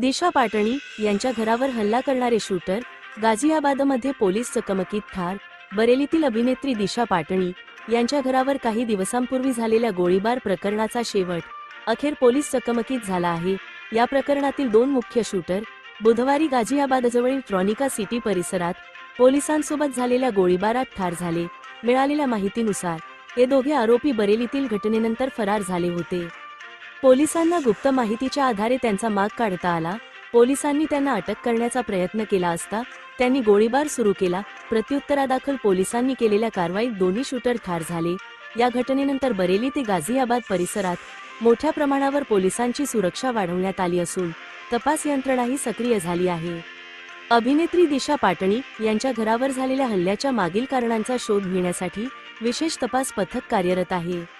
दिशा पाटणी यांच्या घरावर हल्ला करणारे शूटर गाझियाबादमध्ये पोलीस चकमकीत ठार बरेलीतील अभिनेत्री दिशा पाटणी यांच्या घरावर काही दिवसांपूर्वी झालेल्या गोळीबार प्रकरणाचा शेवट अखेर पोलीस चकमकीत झाला आहे. या प्रकरणातील दोन मुख्य शूटर बुधवारी गाझियाबादजवळील ट्रॉनिका सिटी परिसरात पोलिसांसोबत झालेल्या गोळीबारात ठार झाले. मिळालेल्या माहितीनुसार हे दोघे आरोपी बरेलीतील घटनेनंतर फरार झाले होते. पोलिसांना गुप्त माहितीच्या आधारे त्यांचा माग काढता आला. पोलिसांनी त्यांना अटक करण्याचा प्रयत्न केला असता त्यांनी गोळीबार सुरू केला. प्रत्युत्तरादाखल पोलिसांनी केलेल्या कारवाईत दोन्ही शूटर ठार झाले. या घटनेनंतर बरेली ते गाझियाबाद परिसरात मोठ्या प्रमाणावर पोलिसांची सुरक्षा वाढवण्यात आली असून तपास यंत्रणाही सक्रिय झाली आहे. अभिनेत्री दिशा पाटणी यांच्या घरावर झालेल्या हल्ल्याच्या मागील कारणांचा शोध घेण्यासाठी विशेष तपास पथक कार्यरत आहे.